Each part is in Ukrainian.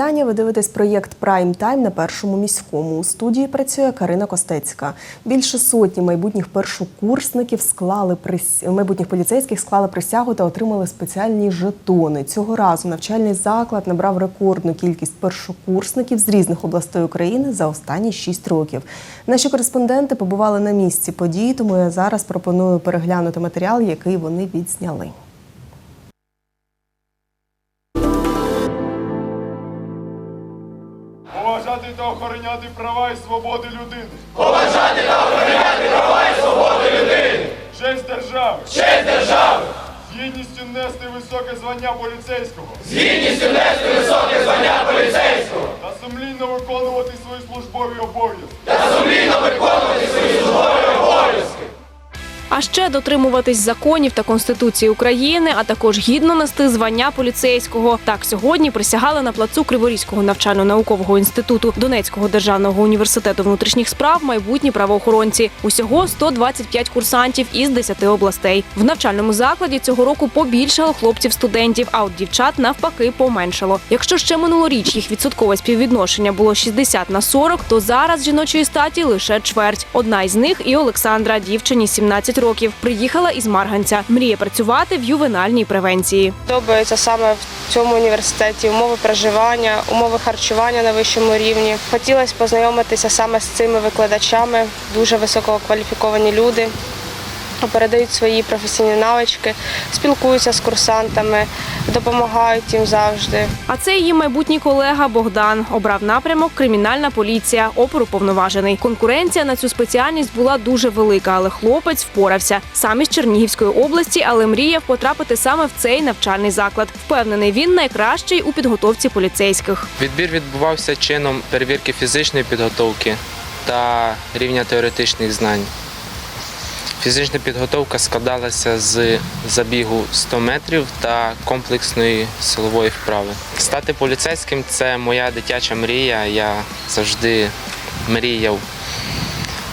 Вітання. Ви дивитесь проєкт Прайм Тайм на першому міському. У студії працює Карина Костецька. Більше сотні майбутніх першокурсників склали прис... майбутніх поліцейських склали присягу та отримали спеціальні жетони. Цього разу навчальний заклад набрав рекордну кількість першокурсників з різних областей України за останні шість років. Наші кореспонденти побували на місці події, тому я зараз пропоную переглянути матеріал, який вони відзняли. Права і свободи людини. Поважати та охороняти права і свободи людини, Честь держави. честь держави, З гідністю нести високе звання поліцейського з гідністю нести високе звання поліцейського та сумлінно виконувати свої службові обов'язки. та сумлінно виконувати свої службові обов'язки. А ще дотримуватись законів та конституції України, а також гідно нести звання поліцейського. Так сьогодні присягали на плацу Криворізького навчально-наукового інституту Донецького державного університету внутрішніх справ майбутні правоохоронці. Усього 125 курсантів із 10 областей. В навчальному закладі цього року побільшало хлопців-студентів, а от дівчат навпаки поменшало. Якщо ще минулоріч їх відсоткове співвідношення було 60 на 40, то зараз жіночої статі лише чверть. Одна із них і Олександра, дівчині 17 років. Приїхала із Марганця. Мріє працювати в ювенальній превенції. Подобається саме в цьому університеті умови проживання, умови харчування на вищому рівні. Хотілося познайомитися саме з цими викладачами, дуже висококваліфіковані люди. Передають свої професійні навички, спілкуються з курсантами, допомагають їм завжди. А це її майбутній колега Богдан обрав напрямок кримінальна поліція, оперуповноважений. Конкуренція на цю спеціальність була дуже велика, але хлопець впорався. Сам із Чернігівської області, але мріяв потрапити саме в цей навчальний заклад. Впевнений, він найкращий у підготовці поліцейських. Відбір відбувався чином перевірки фізичної підготовки та рівня теоретичних знань. Фізична підготовка складалася з забігу 100 метрів та комплексної силової вправи. Стати поліцейським це моя дитяча мрія. Я завжди мріяв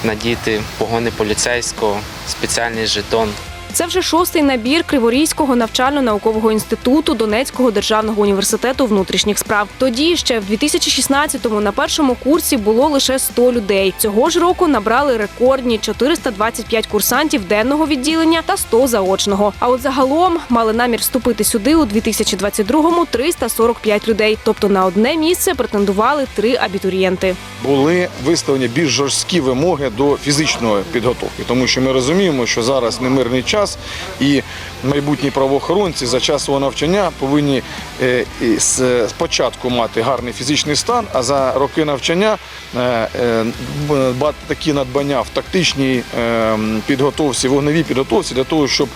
надіти погони поліцейського, спеціальний жетон. Це вже шостий набір Криворізького навчально-наукового інституту Донецького державного університету внутрішніх справ. Тоді ще в 2016-му на першому курсі було лише 100 людей. Цього ж року набрали рекордні 425 курсантів денного відділення та 100 заочного. А от загалом мали намір вступити сюди у 2022-му 345 людей. Тобто на одне місце претендували три абітурієнти. були виставлені більш жорсткі вимоги до фізичної підготовки, тому що ми розуміємо, що зараз не мирний час, і майбутні правоохоронці за час свого навчання повинні е, з- спочатку мати гарний фізичний стан, а за роки навчання е, е, такі надбання в тактичній е, підготовці, вогневій підготовці для того, щоб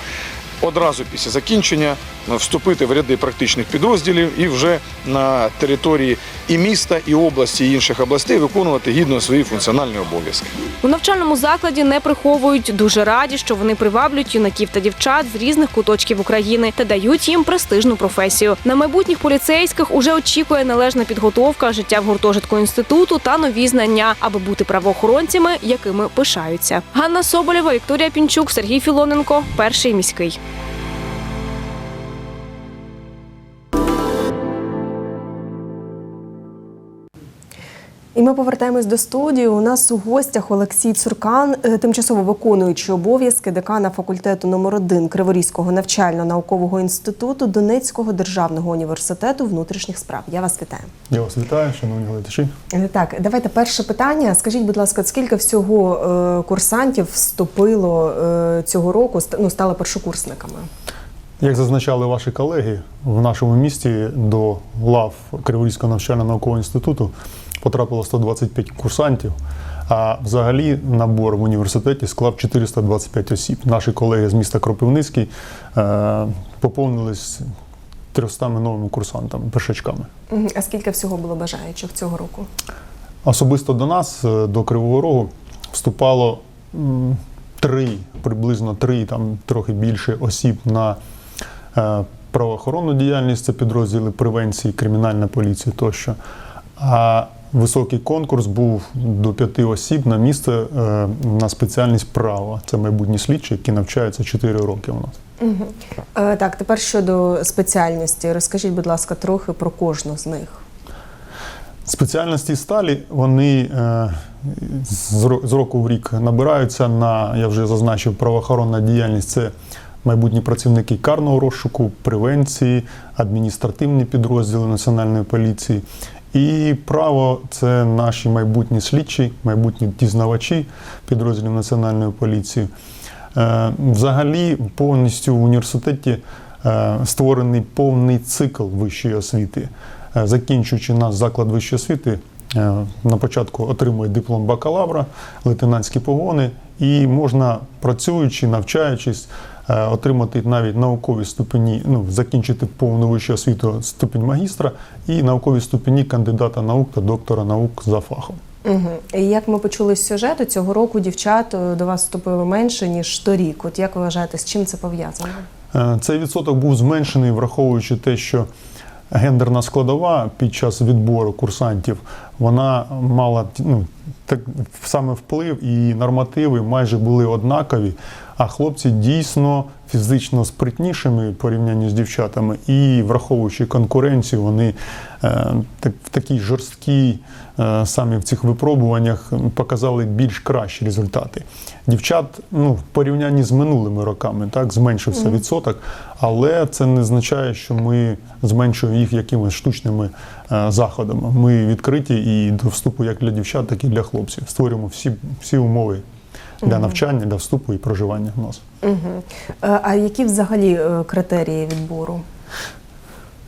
одразу після закінчення е, вступити в ряди практичних підрозділів і вже на території і міста, і області, і інших областей виконувати гідно свої функціональні обов'язки. У навчальному закладі не приховують дуже раді, що вони приваблюють юнаків та дівчат з різних куточків України та дають їм престижну професію. На майбутніх поліцейських уже очікує належна підготовка, життя в гуртожитку інституту та нові знання, аби бути правоохоронцями, якими пишаються. Ганна Соболєва, Вікторія Пінчук, Сергій Філоненко, перший міський. І ми повертаємось до студії. У нас у гостях Олексій Цуркан, е, тимчасово виконуючий обов'язки декана факультету номер 1 Криворізького навчально-наукового інституту Донецького державного університету внутрішніх справ. Я вас вітаю. Я вас вітаю, шановні глядачі. Е, Так, давайте перше питання. Скажіть, будь ласка, скільки всього е, курсантів вступило цього року, ну, стали першокурсниками? Як зазначали ваші колеги, в нашому місті до лав Криворізького навчально-наукового інституту потрапило 125 курсантів. А взагалі набор в університеті склав 425 осіб. Наші колеги з міста Кропивницький е, поповнились 300 новими курсантами, першачками. А скільки всього було бажаючих цього року? Особисто до нас, е, до Кривого Рогу, вступало три, приблизно три, там трохи більше осіб на е, правоохоронну діяльність, це підрозділи превенції, кримінальна поліція тощо. А високий конкурс був до п'яти осіб на місце е, на спеціальність права. Це майбутні слідчі, які навчаються 4 роки у нас. Е, Так, тепер щодо спеціальності. Розкажіть, будь ласка, трохи про кожну з них. Спеціальності сталі вони е, з року в рік набираються на, я вже зазначив, правоохоронна діяльність це майбутні працівники карного розшуку, превенції, адміністративні підрозділи Національної поліції. І право це наші майбутні слідчі, майбутні дізнавачі підрозділів Національної поліції. Е, Взагалі, повністю в університеті е, створений повний цикл вищої освіти. Е, Закінчуючи наш заклад вищої освіти, на початку отримує диплом бакалавра, лейтенантські погони, і можна, працюючи, навчаючись, е, отримати навіть наукові ступені, ну, закінчити повну вищу освіту ступінь магістра і наукові ступені кандидата наук та доктора наук за фахом. Угу. І як ми почули з сюжету, цього року дівчат е, до вас вступило менше ніж торік. От як ви вважаєте, з чим це пов'язано? Е, Цей відсоток був зменшений, враховуючи те, що гендерна складова під час відбору курсантів вона мала ну, так, саме вплив і нормативи майже були однакові. А хлопці дійсно фізично спритнішими в порівнянні з дівчатами, і враховуючи конкуренцію, вони е, так, в такій жорсткій е, самі в цих випробуваннях показали більш кращі результати. Дівчат ну, в порівнянні з минулими роками так, зменшився відсоток, але це не означає, що ми зменшуємо їх якимись штучними заходами. Ми відкриті і до вступу як для дівчат, так і для хлопців. Створюємо всі, всі умови для навчання, для вступу і проживання в нас. Угу. А які взагалі е, критерії відбору?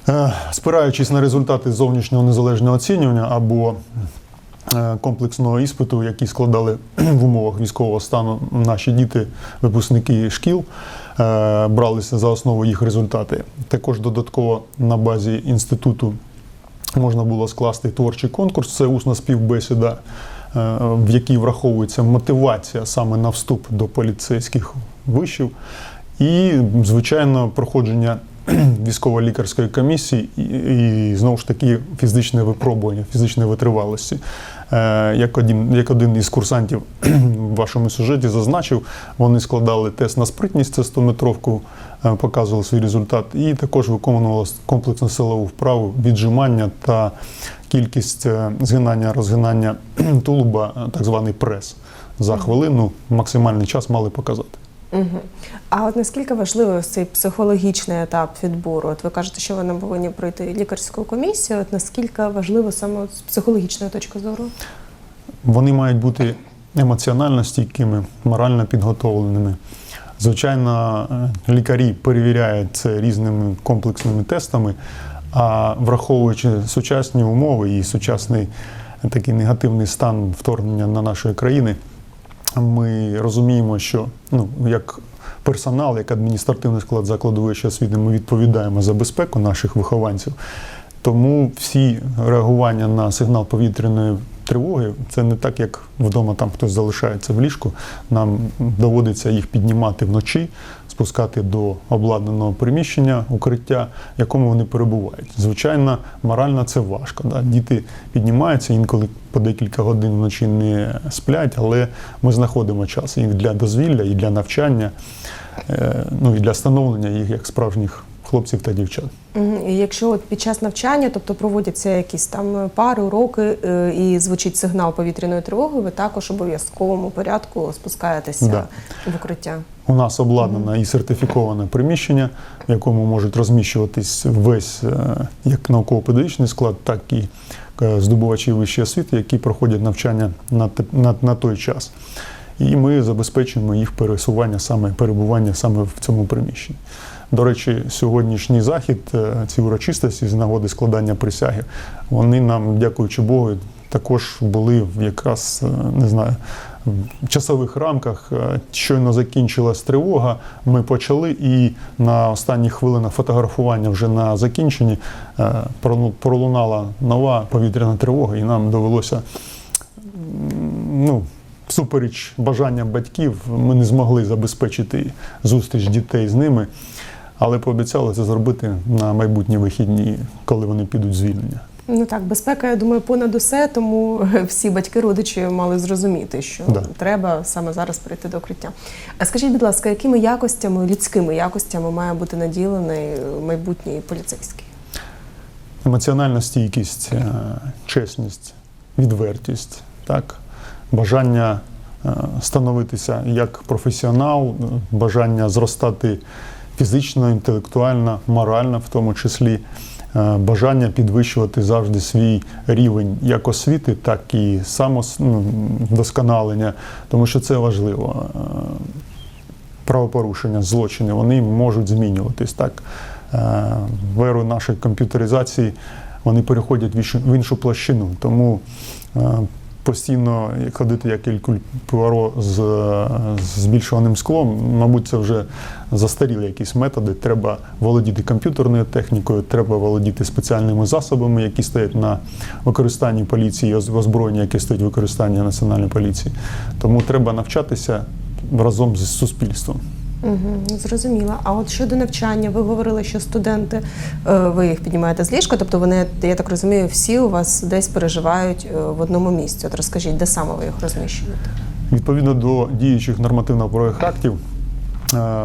Е, Спираючись на результати зовнішнього незалежного оцінювання або е, комплексного іспиту, який складали в умовах військового стану наші діти, випускники шкіл, е, бралися за основу їх результати. Також додатково на базі інституту можна було скласти творчий конкурс. Це усна співбесіда, е, в якій враховується мотивація саме на вступ до поліцейських вишів. І, звичайно, проходження військово-лікарської комісії і, і знову ж таки фізичне випробування, фізичної витривалості. Е, як, один, як один із курсантів в вашому сюжеті зазначив, вони складали тест на спритність, це 100-метровку, е, показували свій результат, і також виконували комплексну силову вправу, віджимання та кількість е, згинання, розгинання тулуба, е, так званий прес. За хвилину максимальний час мали показати. Угу. А от наскільки важливий ось цей психологічний етап відбору? От ви кажете, що вони повинні пройти лікарську комісію. От наскільки важливо саме з психологічної точки зору? Вони мають бути емоціонально стійкими, морально підготовленими. Звичайно, е, лікарі перевіряють це різними комплексними тестами, а враховуючи сучасні умови і сучасний такий негативний стан вторгнення на нашої країни, ми розуміємо, що ну, як персонал, як адміністративний склад закладу вищої освіти, ми відповідаємо за безпеку наших вихованців. Тому всі реагування на сигнал повітряної тривоги це не так, як вдома там хтось залишається в ліжку. Нам доводиться їх піднімати вночі, спускати до обладнаного приміщення, укриття, в якому вони перебувають. Звичайно, морально це важко. Да? Діти піднімаються інколи по декілька годин вночі не сплять, але ми знаходимо час і для дозвілля, і для навчання, е, ну і для становлення їх як справжніх хлопців та дівчат. І якщо от під час навчання, тобто проводяться якісь там пари, уроки е, і звучить сигнал повітряної тривоги, ви також обов'язковому порядку спускаєтеся Да. в укриття. У нас обладнане і сертифіковане приміщення, в якому можуть розміщуватись весь е, як науково-педагогічний склад, так і е, здобувачі вищої освіти, які проходять навчання на, на, на той час. І ми забезпечуємо їх пересування, саме перебування саме в цьому приміщенні. До речі, сьогоднішній захід, е, ці урочистості з нагоди складання присяги, вони нам, дякуючи Богу, також були в якраз е, не знаю. В часових рамках Е, щойно закінчилась тривога. Ми почали, і на останніх хвилинах фотографування вже на закінченні пролунала нова повітряна тривога, і нам довелося ну, всупереч бажанням батьків, ми не змогли забезпечити зустріч дітей з ними, але пообіцяли це зробити на майбутні вихідні, коли вони підуть звільнення. Ну так, безпека, я думаю, понад усе, тому всі батьки, родичі мали зрозуміти, що Да. треба саме зараз прийти до укриття. А скажіть, будь ласка, якими якостями, людськими якостями має бути наділений майбутній поліцейський? емоціональна стійкість, е, чесність, відвертість, так? бажання е, становитися як професіонал, е, бажання зростати фізично, інтелектуально, морально, в тому числі, е, бажання підвищувати завжди свій рівень як освіти, так і самовдосконалення, тому що це важливо. Е, правопорушення, злочини, вони можуть змінюватись. Так? Е, В еру нашої комп'ютеризації вони переходять в іншу, площину. Тому постійно ходити як Елькуль Пуаро з збільшуваним склом, мабуть, це вже застаріли якісь методи. Треба володіти комп'ютерною технікою, треба володіти спеціальними засобами, які стоять на використанні поліції, озброєння, яке стоїть в використанні національної поліції. Тому треба навчатися разом з суспільством. Угу, зрозуміла. А от щодо навчання, ви говорили, що студенти, е, ви їх піднімаєте з ліжка, тобто вони, я так розумію, всі у вас десь переживають е, в одному місці. От розкажіть, де саме ви їх розміщуєте? Відповідно до діючих нормативно-правових актів е,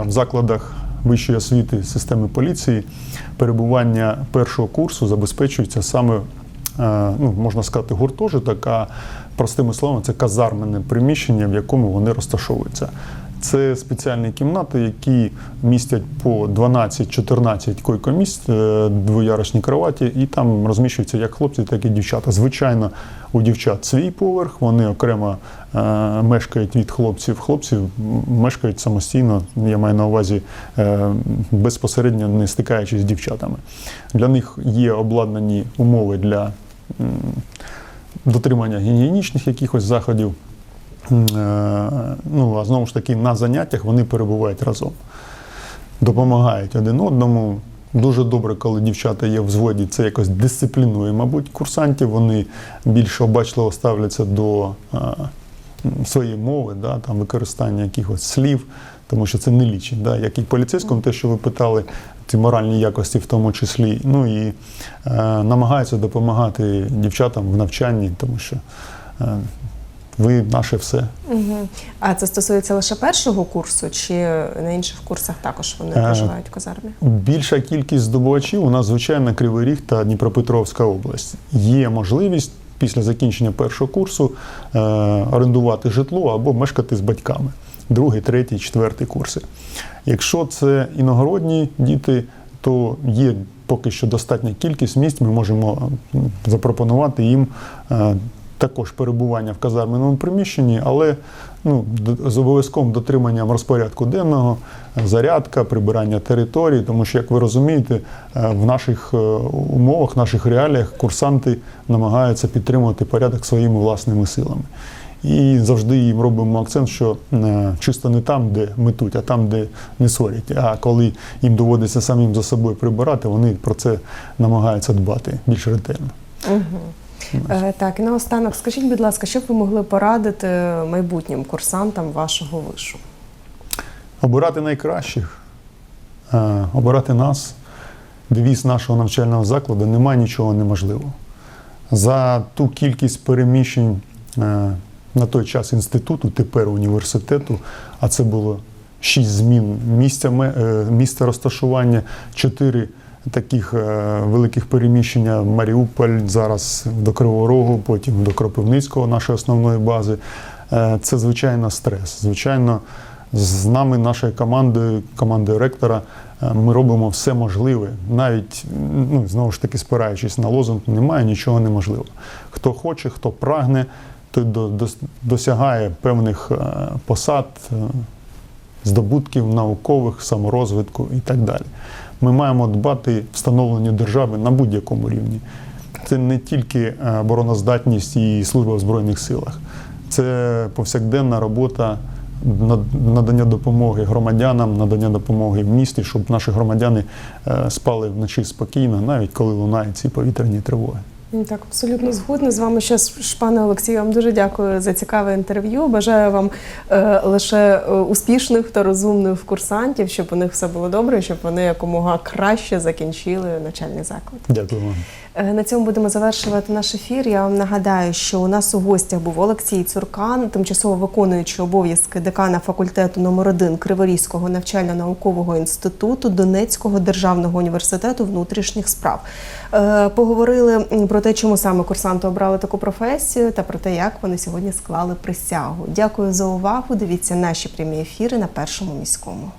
в закладах вищої освіти системи поліції перебування першого курсу забезпечується саме, ну, можна сказати, гуртожиток, а простими словами, це казарменне приміщення, в якому вони розташовуються. Це спеціальні кімнати, які містять по 12-14 койкомісць, е, двоярусні кроваті, і там розміщуються як хлопці, так і дівчата. Звичайно, у дівчат свій поверх, вони окремо е, мешкають від хлопців. Хлопці мешкають самостійно, я маю на увазі е, безпосередньо не стикаючись з дівчатами. Для них є обладнані умови для дотримання гігієнічних якихось заходів. Е, Ну, а знову ж таки, на заняттях вони перебувають разом, допомагають один одному. Дуже добре, коли дівчата є в взводі, це якось дисциплінує, мабуть, курсантів. Вони більш обачливо ставляться до е, м, своєї мови, да, там, використання якихось слів, тому що це не лічить. Да, як і поліцейському, те, що ви питали, ці моральні якості в тому числі. Ну і е, намагаються допомагати дівчатам в навчанні, тому що е, ви наше все. Угу. А це стосується лише першого курсу, чи на інших курсах також вони Е, проживають в казармі? Більша кількість здобувачів у нас, звичайно, Кривий Ріг та Дніпропетровська область. Є можливість після закінчення першого курсу е, орендувати житло або мешкати з батьками. Другий, третій, четвертий курси. Якщо це іногородні діти, то є поки що достатня кількість місць. Ми можемо запропонувати їм е, також перебування в казарменому приміщенні, але ну, з обов'язковим дотриманням розпорядку денного, зарядка, прибирання території, тому що, як ви розумієте, е, в наших е, умовах, наших реаліях курсанти намагаються підтримувати порядок своїми власними силами. І завжди їм робимо акцент, що е, чисто не там, де метуть, а там, де не сорять. А коли їм доводиться самим за собою прибирати, вони про це намагаються дбати більш ретельно. Е, так, і наостанок, скажіть, будь ласка, що б ви могли порадити майбутнім курсантам вашого вишу? Обирати найкращих, е, обирати нас, девіз нашого навчального закладу немає нічого неможливого. За ту кількість переміщень е, на той час інституту, тепер університету, а це було шість змін місця, е, місця розташування, чотири таких е, великих переміщення Маріуполь, зараз до Кривого Рогу, потім до Кропивницького, нашої основної бази. Е, Це звичайно стрес. Звичайно, з нами, нашою командою, командою ректора, е, ми робимо все можливе. Навіть ну, знову ж таки спираючись на лозунг, немає нічого неможливого. Хто хоче, хто прагне, той досягає певних посад, здобутків наукових, саморозвитку і так далі. Ми маємо дбати встановлення держави на будь-якому рівні. Це не тільки е, обороноздатність і служба в Збройних силах, це повсякденна робота надання допомоги громадянам, надання допомоги в місті, щоб наші громадяни е, спали вночі спокійно, навіть коли лунають ці повітряні тривоги. Так, абсолютно згодна з вами. Ще ж, пане Олексію, вам дуже дякую за цікаве інтерв'ю. Бажаю вам е, лише е, успішних та розумних курсантів, щоб у них все було добре, щоб вони якомога краще закінчили навчальний заклад. Дякую вам. Е, На цьому будемо завершувати наш ефір. Я вам нагадаю, що у нас у гостях був Олексій Цуркан, тимчасово виконуючий обов'язки декана факультету номер 1 Криворізького навчально-наукового інституту Донецького державного університету внутрішніх справ. Е, Поговорили про те, чому саме курсанти обрали таку професію, та про те, як вони сьогодні склали присягу. Дякую за увагу. Дивіться наші прямі ефіри на першому міському.